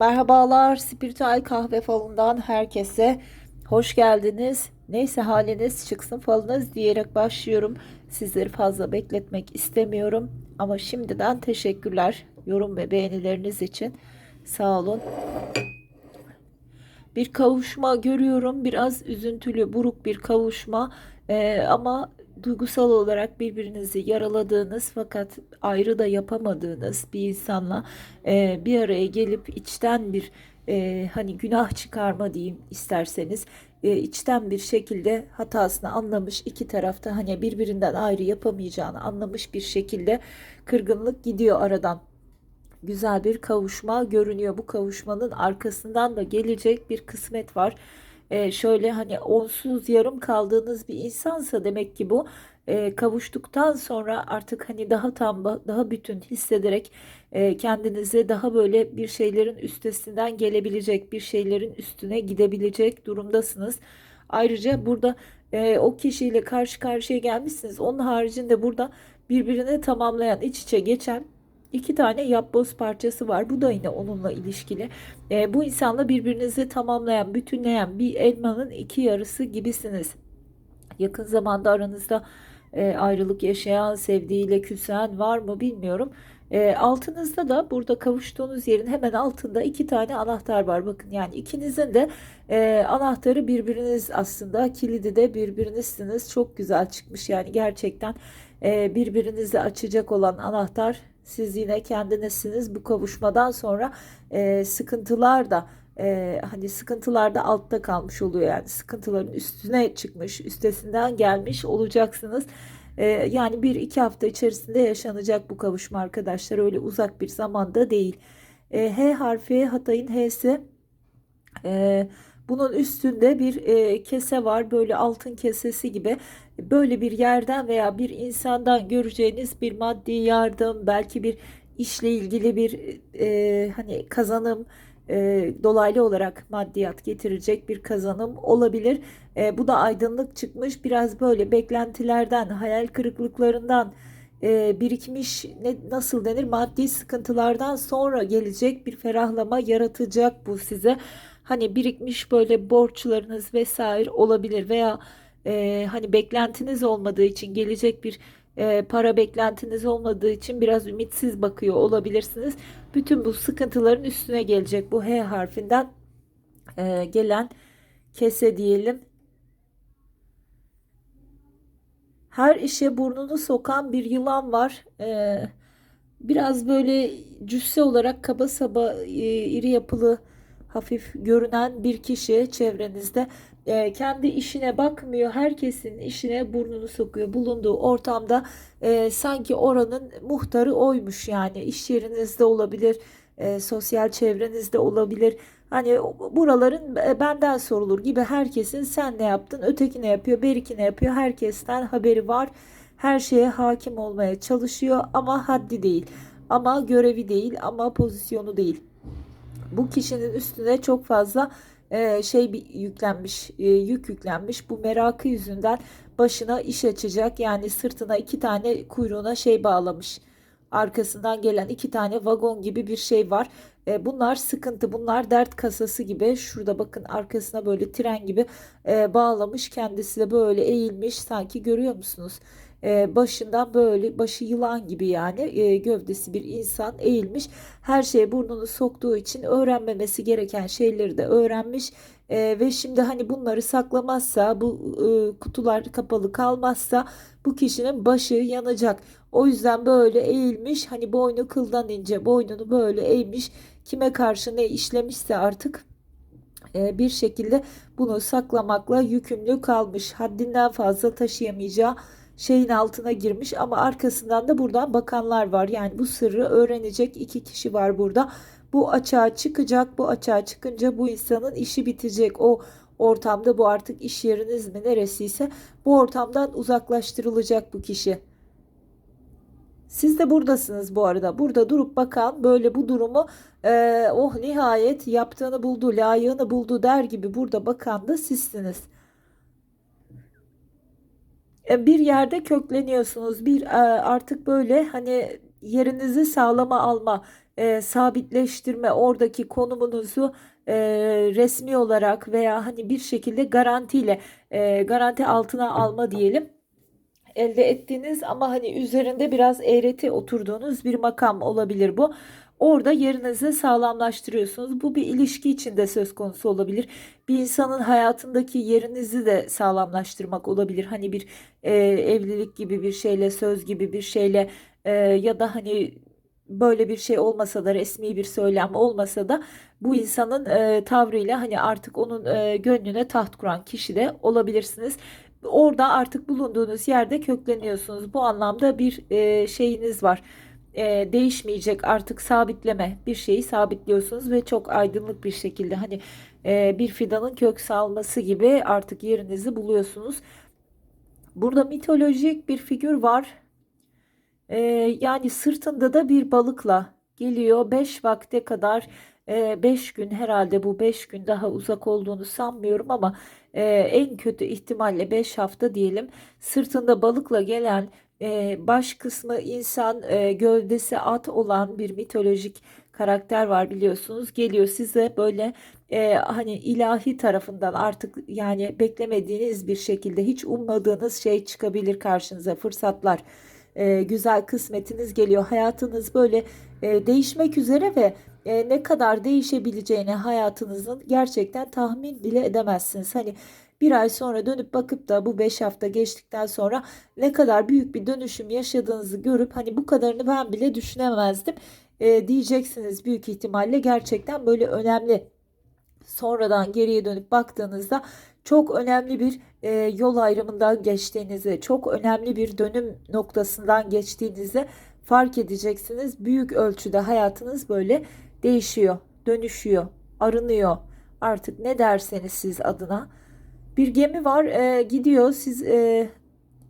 Merhabalar, spiritüel kahve falından herkese hoş geldiniz. Neyse haliniz çıksın falınız diyerek başlıyorum. Sizleri fazla bekletmek istemiyorum. Ama şimdiden teşekkürler yorum ve beğenileriniz için. Sağ olun. Bir kavuşma görüyorum. Biraz üzüntülü, buruk bir kavuşma. Ee, ama duygusal olarak birbirinizi yaraladığınız fakat ayrı da yapamadığınız bir insanla e, bir araya gelip içten bir e, hani günah çıkarma diyeyim isterseniz e, içten bir şekilde hatasını anlamış iki tarafta hani birbirinden ayrı yapamayacağını anlamış bir şekilde kırgınlık gidiyor aradan güzel bir kavuşma görünüyor. Bu kavuşmanın arkasından da gelecek bir kısmet var. Ee, şöyle hani onsuz yarım kaldığınız bir insansa demek ki bu e, kavuştuktan sonra artık hani daha tam daha bütün hissederek e, kendinize daha böyle bir şeylerin üstesinden gelebilecek bir şeylerin üstüne gidebilecek durumdasınız. Ayrıca burada e, o kişiyle karşı karşıya gelmişsiniz. Onun haricinde burada birbirini tamamlayan iç içe geçen İki tane yapboz parçası var. Bu da yine onunla ilişkili. E, bu insanla birbirinizi tamamlayan, bütünleyen bir elmanın iki yarısı gibisiniz. Yakın zamanda aranızda e, ayrılık yaşayan, sevdiğiyle küsen var mı bilmiyorum. E, altınızda da burada kavuştuğunuz yerin hemen altında iki tane anahtar var. Bakın yani ikinizin de e, anahtarı birbiriniz aslında kilidi de birbirinizsiniz. Çok güzel çıkmış yani gerçekten e, birbirinizi açacak olan anahtar siz yine kendinizsiniz. Bu kavuşmadan sonra e, sıkıntılar da e, hani sıkıntılar da altta kalmış oluyor yani sıkıntıların üstüne çıkmış üstesinden gelmiş olacaksınız. E, yani bir iki hafta içerisinde yaşanacak bu kavuşma arkadaşlar öyle uzak bir zamanda değil. E, H harfi Hatay'ın H'si e, bunun üstünde bir e, kese var böyle altın kesesi gibi böyle bir yerden veya bir insandan göreceğiniz bir maddi yardım belki bir işle ilgili bir e, hani kazanım e, dolaylı olarak maddiyat getirecek bir kazanım olabilir. E, bu da aydınlık çıkmış biraz böyle beklentilerden hayal kırıklıklarından e, birikmiş ne nasıl denir maddi sıkıntılardan sonra gelecek bir ferahlama yaratacak bu size. Hani birikmiş böyle borçlarınız vesaire olabilir veya e, hani beklentiniz olmadığı için gelecek bir e, para beklentiniz olmadığı için biraz ümitsiz bakıyor olabilirsiniz. Bütün bu sıkıntıların üstüne gelecek bu H harfinden e, gelen kese diyelim. Her işe burnunu sokan bir yılan var. E, biraz böyle cüsse olarak kaba saba e, iri yapılı hafif görünen bir kişi çevrenizde e, kendi işine bakmıyor. Herkesin işine burnunu sokuyor. Bulunduğu ortamda e, sanki oranın muhtarı oymuş yani. iş yerinizde olabilir, e, sosyal çevrenizde olabilir. Hani buraların e, benden sorulur gibi herkesin sen ne yaptın, öteki ne yapıyor, beriki ne yapıyor herkesten haberi var. Her şeye hakim olmaya çalışıyor ama haddi değil. Ama görevi değil ama pozisyonu değil. Bu kişinin üstüne çok fazla e, şey bir yüklenmiş, e, yük yüklenmiş. Bu merakı yüzünden başına iş açacak. Yani sırtına iki tane kuyruğuna şey bağlamış. Arkasından gelen iki tane vagon gibi bir şey var. E, bunlar sıkıntı, bunlar dert kasası gibi. Şurada bakın arkasına böyle tren gibi e, bağlamış. Kendisi de böyle eğilmiş. Sanki görüyor musunuz? E, başından böyle başı yılan gibi yani e, gövdesi bir insan eğilmiş. Her şeye burnunu soktuğu için öğrenmemesi gereken şeyleri de öğrenmiş. E, ve şimdi hani bunları saklamazsa bu e, kutular kapalı kalmazsa bu kişinin başı yanacak. O yüzden böyle eğilmiş hani boynu kıldan ince boynunu böyle eğmiş. Kime karşı ne işlemişse artık e, bir şekilde bunu saklamakla yükümlü kalmış. Haddinden fazla taşıyamayacağı şeyin altına girmiş ama arkasından da buradan bakanlar var. Yani bu sırrı öğrenecek iki kişi var burada. Bu açığa çıkacak. Bu açığa çıkınca bu insanın işi bitecek. O ortamda bu artık iş yeriniz mi neresiyse bu ortamdan uzaklaştırılacak bu kişi. Siz de buradasınız bu arada. Burada durup bakan böyle bu durumu e, oh nihayet yaptığını buldu, layığını buldu der gibi burada bakan da sizsiniz. E, bir yerde kökleniyorsunuz. Bir e, artık böyle hani yerinizi sağlama alma e, sabitleştirme, oradaki konumunuzu e, resmi olarak veya hani bir şekilde garantiyle e, garanti altına alma diyelim elde ettiğiniz ama hani üzerinde biraz eğreti oturduğunuz bir makam olabilir bu. Orada yerinizi sağlamlaştırıyorsunuz. Bu bir ilişki içinde söz konusu olabilir. Bir insanın hayatındaki yerinizi de sağlamlaştırmak olabilir. Hani bir e, evlilik gibi bir şeyle, söz gibi bir şeyle e, ya da hani böyle bir şey olmasa da resmi bir söylem olmasa da bu insanın e, tavrıyla hani artık onun e, gönlüne taht kuran kişi de olabilirsiniz. Orada artık bulunduğunuz yerde kökleniyorsunuz. Bu anlamda bir e, şeyiniz var. E, değişmeyecek artık sabitleme bir şeyi sabitliyorsunuz ve çok aydınlık bir şekilde hani e, bir fidanın kök salması gibi artık yerinizi buluyorsunuz. Burada mitolojik bir figür var. E, yani sırtında da bir balıkla geliyor 5 vakte kadar 5 gün herhalde bu 5 gün daha uzak olduğunu sanmıyorum ama en kötü ihtimalle 5 hafta diyelim sırtında balıkla gelen baş kısmı insan gövdesi at olan bir mitolojik karakter var biliyorsunuz. Geliyor size böyle e, hani ilahi tarafından artık yani beklemediğiniz bir şekilde hiç ummadığınız şey çıkabilir karşınıza fırsatlar. E, güzel kısmetiniz geliyor. Hayatınız böyle e, değişmek üzere ve e, ne kadar değişebileceğini hayatınızın gerçekten tahmin bile edemezsiniz. Hani bir ay sonra dönüp bakıp da bu 5 hafta geçtikten sonra ne kadar büyük bir dönüşüm yaşadığınızı görüp hani bu kadarını ben bile düşünemezdim e, diyeceksiniz büyük ihtimalle gerçekten böyle önemli sonradan geriye dönüp baktığınızda çok önemli bir e, yol ayrımından geçtiğinizi, çok önemli bir dönüm noktasından geçtiğinizi fark edeceksiniz. Büyük ölçüde hayatınız böyle değişiyor, dönüşüyor, arınıyor. Artık ne derseniz siz adına. Bir gemi var, e, gidiyor. Siz e,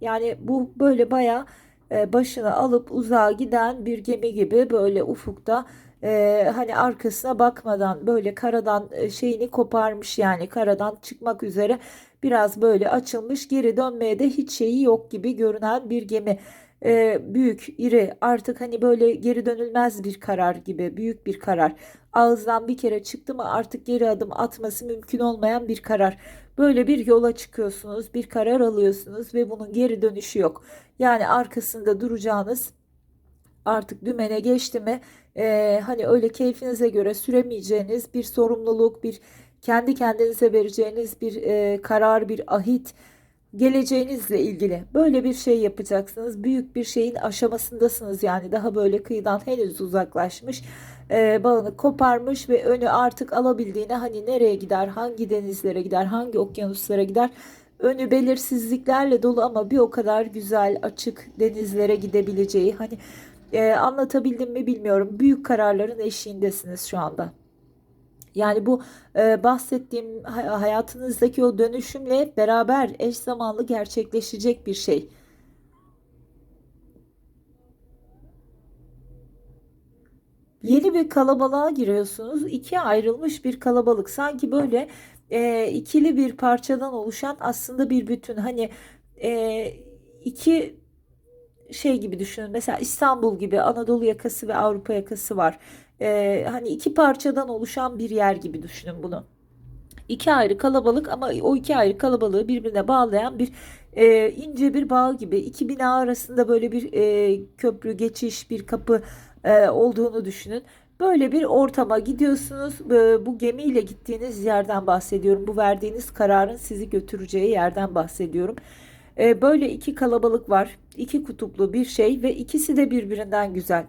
yani bu böyle baya e, başını alıp uzağa giden bir gemi gibi böyle ufukta e, hani arkasına bakmadan böyle karadan e, şeyini koparmış yani karadan çıkmak üzere biraz böyle açılmış geri dönmeye de hiç şeyi yok gibi görünen bir gemi e, büyük, iri artık hani böyle geri dönülmez bir karar gibi büyük bir karar. Ağızdan bir kere çıktı mı artık geri adım atması mümkün olmayan bir karar. Böyle bir yola çıkıyorsunuz, bir karar alıyorsunuz ve bunun geri dönüşü yok. Yani arkasında duracağınız artık dümene geçti mi e, hani öyle keyfinize göre süremeyeceğiniz bir sorumluluk, bir kendi kendinize vereceğiniz bir e, karar, bir ahit geleceğinizle ilgili böyle bir şey yapacaksınız. Büyük bir şeyin aşamasındasınız yani daha böyle kıyıdan henüz uzaklaşmış e, bağını koparmış ve önü artık alabildiğine hani nereye gider, hangi denizlere gider, hangi okyanuslara gider önü belirsizliklerle dolu ama bir o kadar güzel açık denizlere gidebileceği hani e, anlatabildim mi bilmiyorum büyük kararların eşiğindesiniz şu anda. Yani bu e, bahsettiğim hayatınızdaki o dönüşümle beraber eş zamanlı gerçekleşecek bir şey. Yeni bir kalabalığa giriyorsunuz. İkiye ayrılmış bir kalabalık. Sanki böyle e, ikili bir parçadan oluşan aslında bir bütün. Hani e, iki şey gibi düşünün. Mesela İstanbul gibi Anadolu yakası ve Avrupa yakası var e, hani iki parçadan oluşan bir yer gibi düşünün bunu. İki ayrı kalabalık ama o iki ayrı kalabalığı birbirine bağlayan bir e, ince bir bağ gibi. İki bina arasında böyle bir e, köprü, geçiş, bir kapı e, olduğunu düşünün. Böyle bir ortama gidiyorsunuz. Bu gemiyle gittiğiniz yerden bahsediyorum. Bu verdiğiniz kararın sizi götüreceği yerden bahsediyorum. E, böyle iki kalabalık var. iki kutuplu bir şey ve ikisi de birbirinden güzel.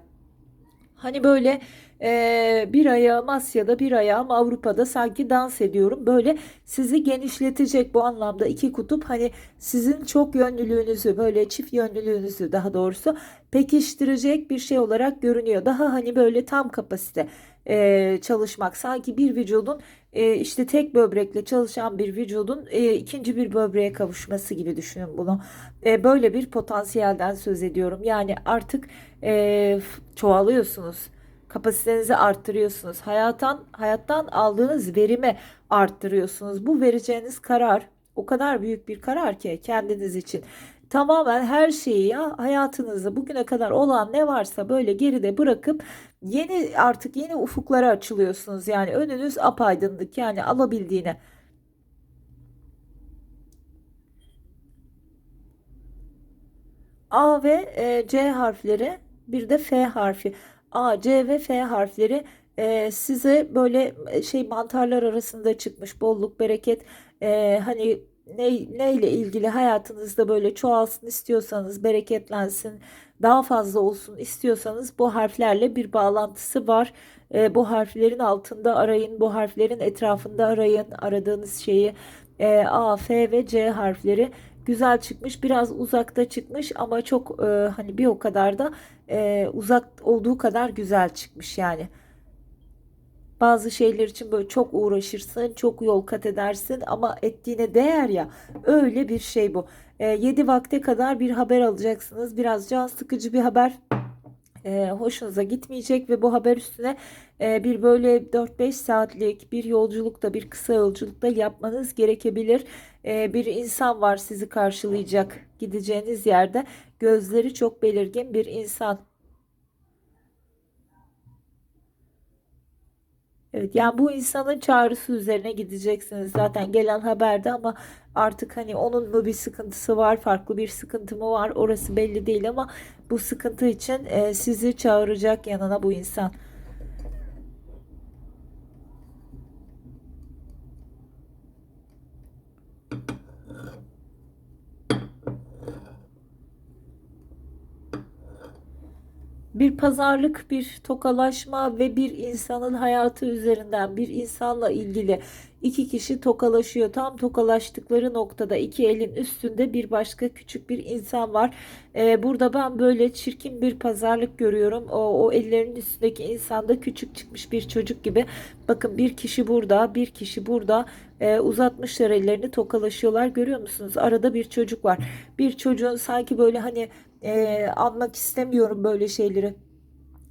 Hani böyle e, bir ayağım Asya'da bir ayağım Avrupa'da sanki dans ediyorum. Böyle sizi genişletecek bu anlamda iki kutup hani sizin çok yönlülüğünüzü böyle çift yönlülüğünüzü daha doğrusu pekiştirecek bir şey olarak görünüyor. Daha hani böyle tam kapasite e, çalışmak sanki bir vücudun e, işte tek böbrekle çalışan bir vücudun e, ikinci bir böbreğe kavuşması gibi düşünün bunu. E, böyle bir potansiyelden söz ediyorum. Yani artık e, çoğalıyorsunuz kapasitenizi arttırıyorsunuz. Hayattan hayattan aldığınız verimi arttırıyorsunuz. Bu vereceğiniz karar o kadar büyük bir karar ki kendiniz için. Tamamen her şeyi ya hayatınızda bugüne kadar olan ne varsa böyle geride bırakıp yeni artık yeni ufuklara açılıyorsunuz. Yani önünüz apaydınlık yani alabildiğine. A ve e, C harfleri bir de F harfi. A, C ve F harfleri e, size böyle e, şey mantarlar arasında çıkmış bolluk bereket e, hani ne, neyle ilgili hayatınızda böyle çoğalsın istiyorsanız bereketlensin daha fazla olsun istiyorsanız bu harflerle bir bağlantısı var. E, bu harflerin altında arayın bu harflerin etrafında arayın aradığınız şeyi e, A, F ve C harfleri güzel çıkmış. Biraz uzakta çıkmış ama çok e, hani bir o kadar da e, uzak olduğu kadar güzel çıkmış yani. Bazı şeyler için böyle çok uğraşırsın, çok yol kat edersin ama ettiğine değer ya. Öyle bir şey bu. E, 7 vakte kadar bir haber alacaksınız. Biraz can sıkıcı bir haber e, hoşunuza gitmeyecek ve bu haber üstüne e, bir böyle 4-5 saatlik bir yolculukta bir kısa yolculukta yapmanız gerekebilir. E, bir insan var sizi karşılayacak gideceğiniz yerde gözleri çok belirgin bir insan. Evet yani bu insanın çağrısı üzerine gideceksiniz zaten gelen haberde ama artık hani onun mu bir sıkıntısı var farklı bir sıkıntı mı var orası belli değil ama bu sıkıntı için e, sizi çağıracak yanına bu insan. Bir pazarlık, bir tokalaşma ve bir insanın hayatı üzerinden bir insanla ilgili iki kişi tokalaşıyor. Tam tokalaştıkları noktada iki elin üstünde bir başka küçük bir insan var. Ee, burada ben böyle çirkin bir pazarlık görüyorum. O, o ellerin üstündeki insanda küçük çıkmış bir çocuk gibi. Bakın bir kişi burada, bir kişi burada e, uzatmışlar ellerini tokalaşıyorlar. Görüyor musunuz? Arada bir çocuk var. Bir çocuğun sanki böyle hani e, anmak istemiyorum böyle şeyleri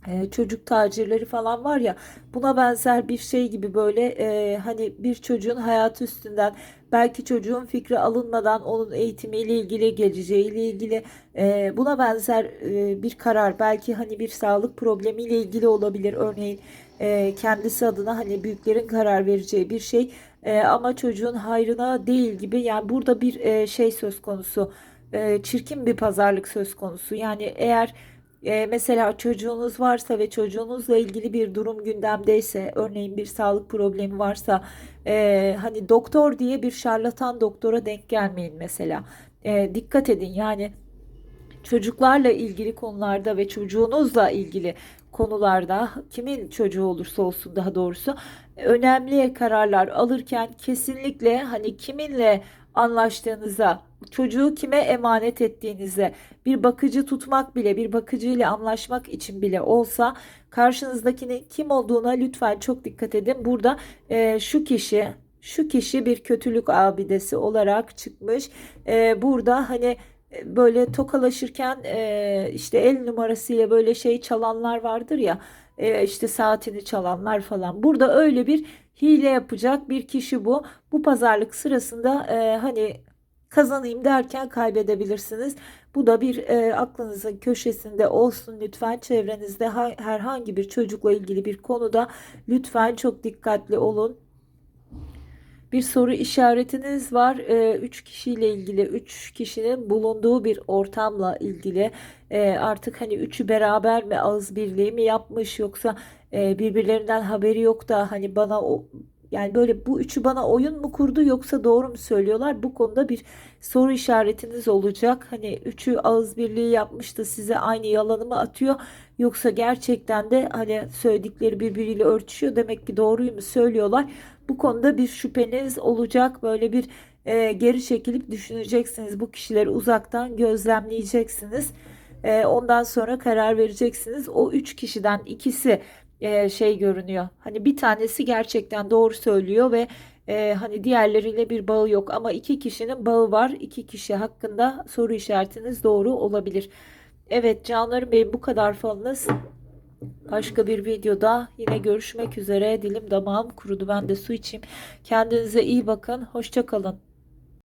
e, çocuk tacirleri falan var ya buna benzer bir şey gibi böyle e, hani bir çocuğun hayatı üstünden belki çocuğun fikri alınmadan onun eğitimiyle ilgili geleceğiyle ilgili e, buna benzer e, bir karar belki hani bir sağlık problemiyle ilgili olabilir örneğin e, kendisi adına hani büyüklerin karar vereceği bir şey e, ama çocuğun hayrına değil gibi yani burada bir e, şey söz konusu e, çirkin bir pazarlık söz konusu. Yani eğer e, mesela çocuğunuz varsa ve çocuğunuzla ilgili bir durum gündemdeyse, örneğin bir sağlık problemi varsa, e, hani doktor diye bir şarlatan doktora denk gelmeyin mesela. E, dikkat edin yani çocuklarla ilgili konularda ve çocuğunuzla ilgili konularda kimin çocuğu olursa olsun daha doğrusu önemli kararlar alırken kesinlikle hani kiminle anlaştığınıza, çocuğu kime emanet ettiğinize, bir bakıcı tutmak bile, bir bakıcı ile anlaşmak için bile olsa karşınızdakinin kim olduğuna lütfen çok dikkat edin. Burada e, şu kişi, şu kişi bir kötülük abidesi olarak çıkmış. E, burada hani e, böyle tokalaşırken e, işte el numarasıyla böyle şey çalanlar vardır ya e, işte saatini çalanlar falan. Burada öyle bir hile yapacak bir kişi bu. Bu pazarlık sırasında e, hani kazanayım derken kaybedebilirsiniz. Bu da bir e, aklınızın köşesinde olsun lütfen çevrenizde herhangi bir çocukla ilgili bir konuda lütfen çok dikkatli olun bir soru işaretiniz var. E, üç kişiyle ilgili, üç kişinin bulunduğu bir ortamla ilgili e, artık hani üçü beraber mi ağız birliği mi yapmış yoksa e, birbirlerinden haberi yok da hani bana o yani böyle bu üçü bana oyun mu kurdu yoksa doğru mu söylüyorlar? Bu konuda bir soru işaretiniz olacak. Hani üçü ağız birliği yapmış da size aynı yalanı mı atıyor? Yoksa gerçekten de hani söyledikleri birbiriyle örtüşüyor. Demek ki doğruyu mu söylüyorlar? Bu konuda bir şüpheniz olacak. Böyle bir e, geri çekilip düşüneceksiniz. Bu kişileri uzaktan gözlemleyeceksiniz. E, ondan sonra karar vereceksiniz. O üç kişiden ikisi e, şey görünüyor. Hani bir tanesi gerçekten doğru söylüyor ve e, hani diğerleriyle bir bağı yok ama iki kişinin bağı var. İki kişi hakkında soru işaretiniz doğru olabilir. Evet canlarım benim bu kadar falınız. Başka bir videoda yine görüşmek üzere. Dilim damağım kurudu. Ben de su içeyim. Kendinize iyi bakın. Hoşçakalın.